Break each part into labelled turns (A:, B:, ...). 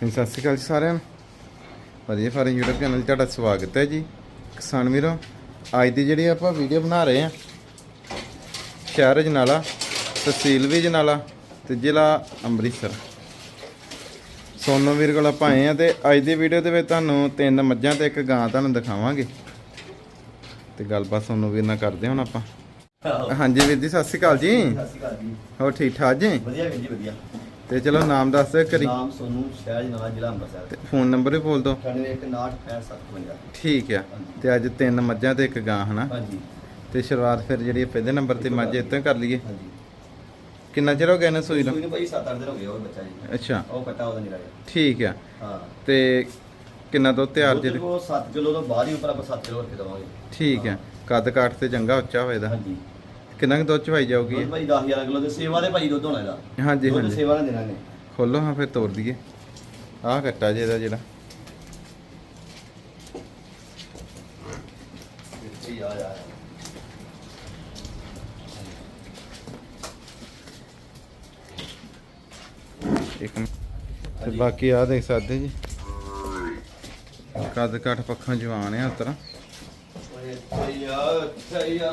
A: ਸਤਿ ਸ਼੍ਰੀ ਅਕਾਲ ਜੀ ਸਾਰਿਆਂ ਨੂੰ। ਵਧੀਆ ਫਾਰਮ YouTube ਚੈਨਲ 'ਤੇ ਤੁਹਾਡਾ ਸਵਾਗਤ ਹੈ ਜੀ। ਕਿਸਾਨ ਵੀਰੋ ਅੱਜ ਦੀ ਜਿਹੜੀ ਆਪਾਂ ਵੀਡੀਓ ਬਣਾ ਰਹੇ ਹਾਂ ਸ਼ਹਿਰ ਜਨਾਲਾ ਤਹਿਸੀਲ ਵੀ ਜਨਾਲਾ ਤੇ ਜ਼ਿਲ੍ਹਾ ਅੰਮ੍ਰਿਤਸਰ। ਸੋਨੋ ਵੀਰ ਕੋਲ ਆਪਾਂ ਆਏ ਆ ਤੇ ਅੱਜ ਦੀ ਵੀਡੀਓ ਦੇ ਵਿੱਚ ਤੁਹਾਨੂੰ ਤਿੰਨ ਮੱਝਾਂ ਤੇ ਇੱਕ ਗਾਂ ਤੁਹਾਨੂੰ ਦਿਖਾਵਾਂਗੇ। ਤੇ ਗੱਲਬਾਤ ਸੋਨੋ ਵੀਰ ਨਾਲ ਕਰਦੇ ਹੁਣ ਆਪਾਂ। ਹਾਂਜੀ ਵੀਰ ਜੀ ਸਤਿ ਸ਼੍ਰੀ ਅਕਾਲ ਜੀ।
B: ਸਤਿ ਸ਼੍ਰੀ ਅਕਾਲ ਜੀ।
A: ਹੋਰ ਠੀਕ ਠਾਕ ਜੀ?
B: ਵਧੀਆ ਵੀਰ ਜੀ ਵਧੀਆ।
A: ਤੇ ਚਲੋ ਨਾਮ ਦੱਸ ਦਿਓ ਕਰੀ।
B: ਨਾਮ ਸੋਨੂ ਸ਼ਹਿਜ ਨਾਲ ਜ਼ਿਲ੍ਹਾ ਅੰਮ੍ਰਿਤਸਰ।
A: ਫੋਨ ਨੰਬਰ ਵੀ ਬੋਲ ਦਿਓ।
B: 916557
A: ਠੀਕ ਆ। ਤੇ ਅੱਜ ਤਿੰਨ ਮੱਝਾਂ ਤੇ ਇੱਕ ਗਾਂ ਹਨਾ?
B: ਹਾਂਜੀ।
A: ਤੇ ਸ਼ੁਰੂਆਤ ਫਿਰ ਜਿਹੜੀ ਪਹਿਲੇ ਨੰਬਰ ਤੇ ਮੱਝ ਇੱਥੇ ਕਰ ਲਈਏ।
B: ਹਾਂਜੀ।
A: ਕਿੰਨਾ ਚਿਰ ਹੋ ਗਿਆ ਨਾ ਸੂਈ ਨੂੰ?
B: ਸੂਈ ਨੂੰ ਭਾਈ 7-8 ਦਿਨ ਹੋ ਗਏ ਉਹ ਬੱਚਾ ਜੀ।
A: ਅੱਛਾ।
B: ਉਹ ਕੱਟਾ ਉਹਦਾ ਨਹੀਂ ਰਿਹਾ
A: ਠੀਕ ਆ।
B: ਹਾਂ।
A: ਤੇ ਕਿੰਨਾ ਦੁੱਧ ਤਿਆਰ ਜੇ
B: ਉਹ 7 ਕਿਲੋ ਤੋਂ ਬਾਹਰ ਹੀ ਉੱਪਰ ਆਪਾਂ 7 ਕਿਲੋ ਰੱਖ ਦਵਾਂਗੇ
A: ਠੀਕ ਆ। ਕੱਦ ਕਾਠ ਤੇ ਚੰਗਾ ਉੱਚਾ ਹੋਏਦਾ
B: ਹਾਂਜੀ।
A: ਕਿੰਨਾ ਕੁ ਦੁੱਧ ਚਵਾਈ ਜਾਊਗੀ?
B: ਦੁੱਧ ਭਾਈ 10000 ਕਿਲੋ ਦੇ ਸੇਵਾ ਦੇ ਭਾਈ ਦੁੱਧ ਹੋਣਾ ਇਹਦਾ।
A: ਹਾਂਜੀ
B: ਦੁੱਧ
A: ਹਾਂਜੀ।
B: ਸੇਵਾ ਨਾਲ ਦੇਣਾ ਨੇ
A: ਖੋਲੋ ਹਾਂ ਫਿਰ ਤੋੜ ਦਈਏ। ਆਹ ਕੱਟਾ ਜੇ ਇਹਦਾ ਜਿਹੜਾ।
B: ਇੱਥੇ ਹੀ ਆ ਯਾਰ
A: ਇੱਕ ਮਿੰਟ। ਤੇ। ਬਾਕੀ ਆ ਦੇਖ ਸਕਦੇ ਜੀ। ਕੱਦ ਕਾਠ ਪੱਖੋਂ ਜਵਾਨ ਆ ਉਤਰਾ
B: ਹੀ ਆ ਹੀ ਆ।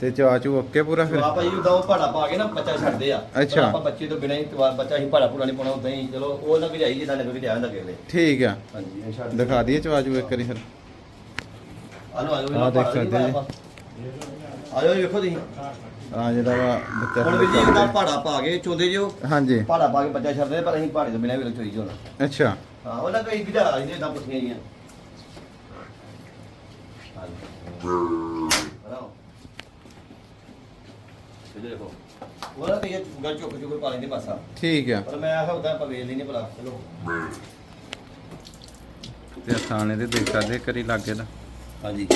A: ਤੇ ਚਾਚੂ ਓਕੇ ਪੂਰਾ ਫਿਰ?
B: ਆ ਭਾਈ ਉਦਾਂ ਉਹ ਭਾੜਾ ਪਾ ਕੇ ਨਾ ਬੱਚਾ ਛੱਡਦੇ ਆ।
A: ਅੱਛਾ।
B: ਆਪਾਂ ਬੱਚੇ ਤੋਂ ਬਿਨਾਂ ਹੀ ਤਵਾ- ਬੱਚਾ ਹੀ ਭਾੜਾ ਪੂੜਾ ਨਹੀਂ ਪਾਉਣਾ ਉਦਾਂ ਹੀ ਚਲੋ ਉਹ ਨਾ ਭਜਾਈ ਜਿੱਦਾਂ ਲੱਗ ਕੇ ਹੁੰਦਾ ਅਗਲੇ
A: ਠੀਕ ਆ।
B: ਹਾਂਜੀ ਇਹ ਛੱਡ
A: ਦਿਖਾ ਦਈਏ ਚਾਚੂ ਇੱਕ ਵਾਰੀ ਫਿਰ।
B: ਆਲੋ ਆਲੋ
A: ਆਹ ਦੇਖ ਸਕਦੇ ਜੀ।
B: ਆਲੋ ਵੇਖੋ ਤੁਸੀਂ।
A: ਆ ਜਿਹੜਾ ਵਾ ਬੱਚਾ
B: ਹੁਣ ਵੀ ਜੀ ਇਹਦਾ ਭਾੜਾ ਪਾ ਕੇ ਚੋਂਦੇ ਜਿਓ
A: ਹਾਂਜੀ।
B: ਭਾੜਾ ਪਾ ਕੇ ਬੱਚਾ ਛੱਡਦੇ ਪਰ ਅਸੀਂ ਭਾੜੇ ਤੋਂ ਬਿਨਾਂ ਵੀ ਚੋਈ ਜਾਣਾ।
A: ਅੱਛਾ।
B: ਹਾਂ ਉਹਨਾਂ ਕੋਈ ਵੀ ਦਾ ਇਹਦੇ ਤਾਂ ਪੁੱਠੀਆਂ ਜੀਆਂ ਹਲੋ। ਇਹਦੇ ਦੇਖੋ। ਤੇ ਇਹ ਗੱਲ ਚੁੱਕ ਚੁੱਕ ਪਾ ਲੈਂਦੇ ਪਾਸਾ
A: ਠੀਕ ਆ।
B: ਪਰ ਮੈਂ ਆਖਿਆ ਉਦਾਂ ਆਪਾਂ ਵੇਚ ਲੈਨੇ ਭਲਾ ਚਲੋ।
A: ਤੇ ਥਾਣੇ ਦੇ ਦੇਖ ਸਕਦੇ ਕਰੀ ਲਾਗੇ ਦਾ।
B: ਹਾਂਜੀ।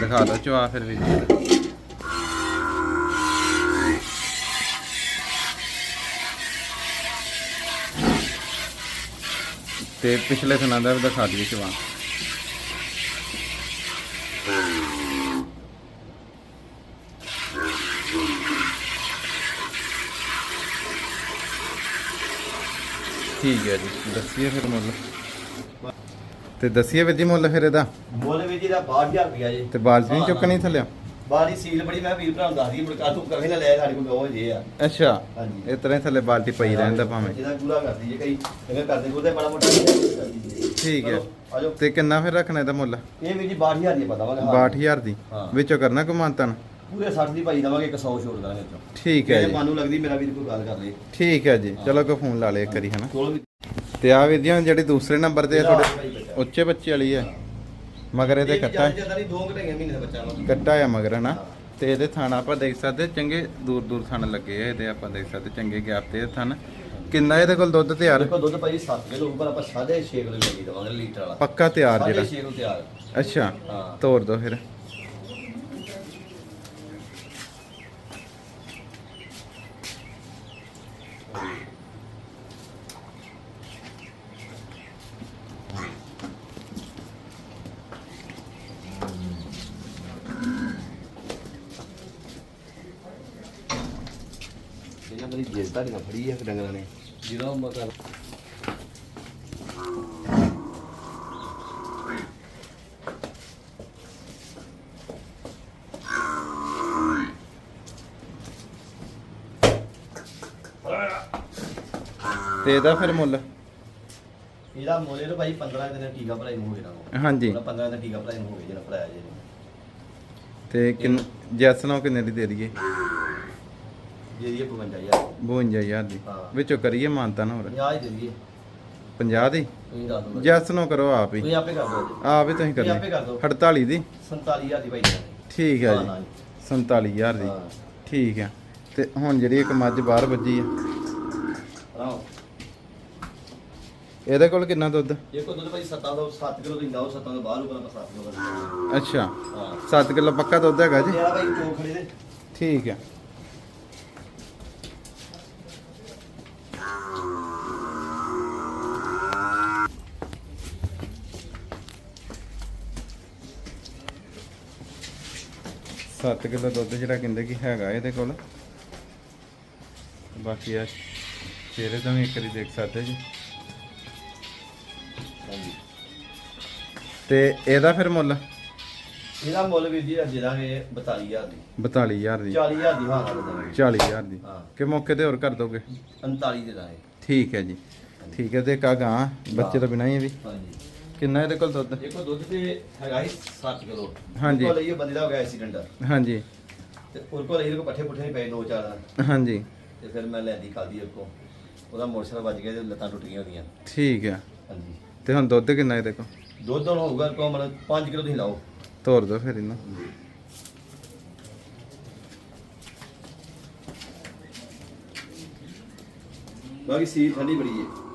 A: ਦਿਖਾ ਦੋ ਚਵਾ ਫਿਰ ਵੀ। ਤੇ ਪਿਛਲੇ ਥਣਾ ਦਾ ਵੀ ਦਿਖਾ ਦਈਏ ਚਵਾ। ਠੀਕ ਹੈ ਜੀ। ਦੱਸੀਏ ਫਿਰ ਮੁੱਲ। ਤੇ ਦੱਸੀਏ ਵੀਰ ਜੀ ਮੁੱਲ ਫਿਰ ਇਹਦਾ।
B: ਮੁੱਲ ਵੀ ਜੀ ਦਾ 62000 ਰੁਪਿਆ ਜੀ।
A: ਤੇ ਬਾਲਟੀ ਨਹੀਂ ਚੁੱਕਣੀ ਥੱਲੇ
B: ਬਾਰੀ ਸੀਲ ਬੜੀ ਮੈਂ ਵੀਰ ਭਰਾ ਨੂੰ ਦੱਸਦੀ ਮੁੜਕਾ ਤੂੰ ਕਵੇਂ ਨਾ ਲੈ ਸਾਡੇ ਕੋਲ ਉਹ ਜੇ ਆ।
A: ਅੱਛਾ।
B: ਹਾਂਜੀ।
A: ਇਸ ਤਰ੍ਹਾਂ ਹੀ ਥੱਲੇ ਬਾਲਟੀ ਪਈ ਰਹਿੰਦਾ ਭਾਵੇਂ।
B: ਜਿਹਦਾ ਪੂਰਾ ਕਰਦੀ ਜੇ ਕਈ ਜਿਵੇਂ ਕਰਦੇ ਉਹਦੇ ਬੜਾ ਮੋਟਾ
A: ਠੀਕ ਹੈ।
B: ਆਜੋ
A: ਤੇ ਕਿੰਨਾ ਫਿਰ ਰੱਖਣਾ ਇਹਦਾ ਮੁੱਲ?
B: ਇਹ ਵੀ ਜੀ 62000 ਦੀ ਪਤਾ ਵਾਂਗਾ
A: 62000 ਦੀ। ਵਿੱਚੋਂ ਕਰਨਾ ਕਮਾਂਤਨ
B: ਪੂਰੇ 60 ਦੀ ਭਾਈ ਦਵਾਂਗੇ 100 ਛੋੜ ਦਾਂਗੇ ਚੋਂ
A: ਠੀਕ ਹੈ ਜੀ
B: ਮਾਨੂੰ ਲੱਗਦੀ ਮੇਰਾ ਵੀਰ ਕੋਈ ਗੱਲ ਕਰ ਲਈ
A: ਠੀਕ ਹੈ ਜੀ। ਚਲੋ ਕੋ ਫੋਨ ਲਾ ਲਿਆ ਇੱਕ ਵਾਰੀ ਹਨਾ
B: ਕੋਲ ਵੀ
A: ਤੇ ਆ ਵੀਡੀਓ ਜਿਹੜੀ ਦੂਸਰੇ ਨੰਬਰ ਤੇ
B: ਬੱਚਾ।
A: ਉੱਚੇ ਬੱਚੇ ਵਾਲੀ ਹੈ। ਮਗਰ ਇਹਦੇ ਕੱਟਾ
B: ਦੋ ਘਟਾਈਆਂ ਮਹੀਨੇ ਦਾ ਬੱਚਾ
A: ਕੱਟਾ ਆ ਮਗਰ ਹਨਾ ਤੇ ਇਹਦੇ ਥਾਣਾ ਆਪਾਂ ਦੇਖ ਸਕਦੇ ਚੰਗੇ ਦੂਰ ਦੂਰ ਥਣ ਲੱਗੇ ਆ ਇਹਦੇ ਆਪਾਂ ਦੇਖ ਸਕਦੇ ਚੰਗੇ ਗੈਪ ਤੇ ਥਣ। ਕਿੰਨਾ ਇਹਦੇ ਕੋਲ ਦੁੱਧ ਤਿਆਰ?
B: ਦੇਖੋ ਦੁੱਧ ਭਾਈ 7 ਕਿਲੋ ਉੱਪਰ ਆਪਾਂ 6.5 ਕਿਲੋ ਲੱਗੀ ਦਵਾਂਗੇ ਲੀਟਰ ਵਾਲਾ।
A: ਪੱਕਾ ਤਿਆਰ ਜਿਹੜਾ?
B: 6.5 ਕਿਲੋ ਤਿਆਰ।
A: ਅੱਛਾ। ਤੋੜ ਦੋ ਫਿਰ।
B: ਫੜੀ ਡੰਗਰਾਂ ਨੇ। ਮਤਲਬ
A: ਤੇ ਇਹਦਾ ਫਿਰ ਮੁੱਲ।
B: ਇਹਦਾ ਮੋਲੇ ਨੂੰ ਭਾਈ 15 ਦਿਨ ਦਾ ਟੀਕਾ ਭਰਾਈ ਨੂੰ ਹੋ ਜਾਣਾ
A: ਹਾਂਜੀ।
B: ਉਹਦਾ 15 ਦਿਨ ਦਾ ਟੀਕਾ ਭਰਾਈ ਨੂੰ ਹੋ ਗਿਆ ਜਿਹੜਾ ਭਰਾਇਆ ਜੀ
A: ਤੇ ਕਿੰਨ ਜੈਸਨੋ ਕਿੰਨੇ ਦੀ ਦੇ ਦਈਏ?
B: ਜਿਹਦੀ 55000
A: 52000 ਦੀ।
B: ਹਾਂ।
A: ਵਿੱਚੋਂ ਕਰੀਏ ਮਾਨਤਾ ਨਾ ਹੋਰ।
B: 50 ਹੀ ਦੇ ਦਈਏ।
A: 50 ਦੀ?
B: ਤੁਸੀਂ ਦੱਸ ਦਿਓ।
A: ਕਰੋ ਆਪ ਹੀ।
B: ਤੁਸੀਂ ਆਪੇ ਕਰ ਦਿਓ। ਜੀ।
A: ਆਪ ਹੀ ਤੁਸੀਂ
B: ਤੁਸੀਂ ਆਪੇ
A: ਕਰਨੀ
B: ਕਰ ਦਿਓ।
A: 48 ਦੀ?
B: 47000 ਦੀ ਭਾਈ
A: ਠੀਕ ਹੈ ਜੀ।
B: ਹਾਂ
A: 47000 ਦੀ।
B: ਹਾਂ।
A: ਠੀਕ ਹੈ। ਤੇ ਹੁਣ ਜਿਹੜੀ ਇੱਕ ਮੱਝ ਬਾਹਰ ਵੱਜੀ ਆ।
B: ਆਹੋ
A: ਇਹਦੇ ਕੋਲ ਕਿੰਨਾ ਦੁੱਧ?
B: ਇਹ ਕੋ ਦੁੱਧ ਭਾਈ 7 ਤੋਂ 7 ਕਿਲੋ ਦਿੰਦਾ ਉਹ 7 ਤੋਂ ਬਾਹਰ ਉੱਪਰ ਆਪਾਂ 7 ਕਿਲੋ
A: ਅੱਛਾ।
B: ਹਾਂ।
A: 7 ਕਿਲੋ ਪੱਕਾ ਦੁੱਧ ਹੈਗਾ ਜੀ?
B: ਮੇਰਾ ਭਾਈ ਖੜੇ ਦੇ।
A: ਠੀਕ ਹੈ। 7 ਕਿਲੋ ਦੁੱਧ ਜਿਹੜਾ ਕਹਿੰਦੇ ਕਿ ਹੈਗਾ ਇਹਦੇ ਕੋਲ। ਬਾਕੀ ਆ ਚਿਹਰੇ ਤੋਂ ਵੀ ਇੱਕ ਵਾਰੀ ਦੇਖ ਸਕਦੇ ਜੀ।
B: ਹਾਂਜੀ।
A: ਤੇ ਇਹਦਾ ਫਿਰ ਮੁੱਲ?
B: ਇਹਦਾ ਮੁੱਲ ਵੀ ਜੀ ਅੱਜ ਦਾਂਗੇ 42000 ਦੀ।
A: 42000 ਦੀ।
B: 40000 ਦੀ ਹਾਂ ਕਰ ਦਾਂਗੇ
A: 40000 ਦੀ।
B: ਹਾਂ।
A: ਕਿ ਮੌਕੇ ਤੇ ਹੋਰ ਕਰ ਦੋਗੇ?
B: 39 ਦੇ ਦਾਂਗੇ।
A: ਠੀਕ ਹੈ ਜੀ। ਠੀਕ ਹੈ ਤੇ ਕਾ ਗਾਂ ਬੱਚੇ ਤੋਂ ਬਿਨਾਂ ਹੀ ਇਹ ਵੀ।
B: ਹਾਂਜੀ।
A: ਕਿੰਨਾ ਇਹਦੇ ਕੋਲ ਦੁੱਧ?
B: ਦੇਖੋ ਦੁੱਧ ਤੇ ਹੈਗਾ ਸੀ 7 ਕਿਲੋ।
A: ਹਾਂਜੀ।
B: ਕੋਲ ਇਹ ਬੰਦੇ ਦਾ ਹੋ ਗਿਆ ਐਕਸੀਡੈਂਟ
A: ਹਾਂਜੀ।
B: ਤੇ ਉਹ ਕੋਲ ਇਹਦੇ ਕੋ ਪੱਠੇ ਪੁੱਠੇ ਨਹੀਂ ਪਏ ਦੋ ਚਾਰ
A: ਹਾਂਜੀ।
B: ਤੇ ਫਿਰ ਮੈਂ ਲੈਂਦੀ ਖਾਦੀ ਕੋ ਉਹਦਾ ਮੋਟਰਸਾਈਕਲ ਵੱਜ ਗਿਆ ਤੇ ਲੱਤਾਂ ਟੁੱਟ ਗਈਆਂ ਉਹਦੀਆਂ
A: ਠੀਕ ਹੈ
B: ਹਾਂਜੀ।
A: ਤੇ ਹੁਣ ਦੁੱਧ ਕਿੰਨਾ ਇਹਦੇ ਕੋਲ?
B: ਦੁੱਧ ਹੁਣ ਹੋਊਗਾ ਕੋ ਮਤਲਬ 5 ਕਿਲੋ ਤੁਸੀਂ ਲਾਓ।
A: ਤੋਰ ਦੋ ਫਿਰ ਇਹਨੂੰ।
B: ਬਾਕੀ ਸੀਲ ਠੰਡੀ ਬੜੀ ਹੈ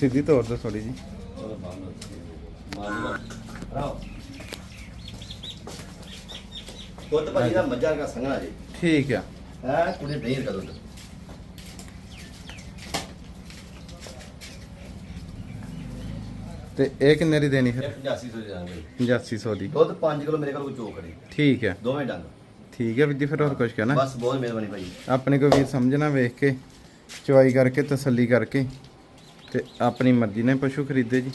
A: ਸਿੱਧੀ ਤੋਰ ਦੋ ਥੋੜੀ ਜੀ
B: ਉਹ ਬੰਦ ਮਾਰ ਰਾਓ ਦੁੱਧ ਭਾਜੀ ਦਾ ਮੱਝਾਂ ਦਾ ਸੰਘਣਾ ਜੀ।
A: ਠੀਕ ਆ।
B: ਹੈ ਕੁੜੇ ਨਹੀਂ
A: ਤੇ ਇਹ ਕਿੰਨੇ ਦੀ ਦੇਣੀ ਫਿਰ?
B: 8500 ਦੇ ਦਾਂਗੇ
A: 8500 ਦੀ।
B: ਦੁੱਧ 5 ਕਿਲੋ ਮੇਰੇ ਕੋਲ ਚੋਕ ਖੜੇ
A: ਠੀਕ ਹੈ
B: ਦੋਵੇਂ ਡੰਗ।
A: ਠੀਕ ਹੈ ਵੀਰ ਜੀ ਫਿਰ ਹੋਰ ਕੁਝ ਕਹਿਣਾ?
B: ਬਸ ਬਹੁਤ ਮਿਹਰਬਾਨੀ ਭਾਈ
A: ਆਪਣੇ ਕੋਈ ਵੀਰ ਸਮਝਣਾ ਵੇਖ ਕੇ ਚੁਆਈ ਕਰਕੇ ਤਸੱਲੀ ਕਰਕੇ। ਤੇ ਆਪਣੀ ਮਰਜ਼ੀ ਨਾਲ ਪਸ਼ੂ ਖਰੀਦੇ ਜੀ।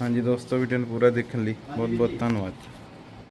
A: ਹਾਂਜੀ ਦੋਸਤੋ ਵੀਡੀਓ ਨੂੰ ਪੂਰਾ ਦੇਖਣ ਲਈ ਬਹੁਤ ਬਹੁਤ ਧੰਨਵਾਦ।